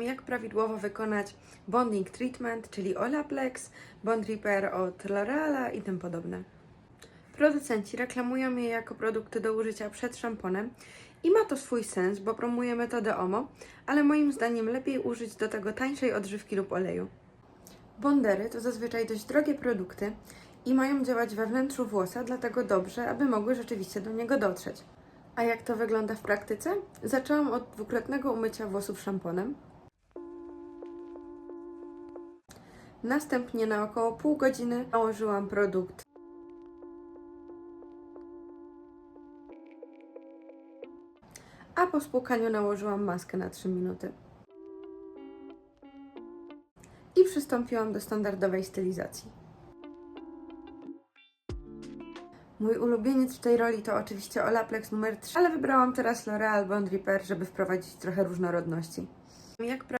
Jak prawidłowo wykonać bonding treatment, czyli Olaplex, Bond Repair od L'Oreala i tym podobne. Producenci reklamują je jako produkty do użycia przed szamponem i ma to swój sens, bo promuje metodę OMO, ale moim zdaniem lepiej użyć do tego tańszej odżywki lub oleju. Bondery to zazwyczaj dość drogie produkty i mają działać we wnętrzu włosa, dlatego dobrze, aby mogły rzeczywiście do niego dotrzeć. A jak to wygląda w praktyce? Zaczęłam od dwukrotnego umycia włosów szamponem. Następnie na około pół godziny nałożyłam produkt. A po spłukaniu nałożyłam maskę na 3 minuty. I przystąpiłam do standardowej stylizacji. Mój ulubieniec w tej roli to oczywiście Olaplex numer 3, ale wybrałam teraz L'Oreal Bond Repair, żeby wprowadzić trochę różnorodności. Jak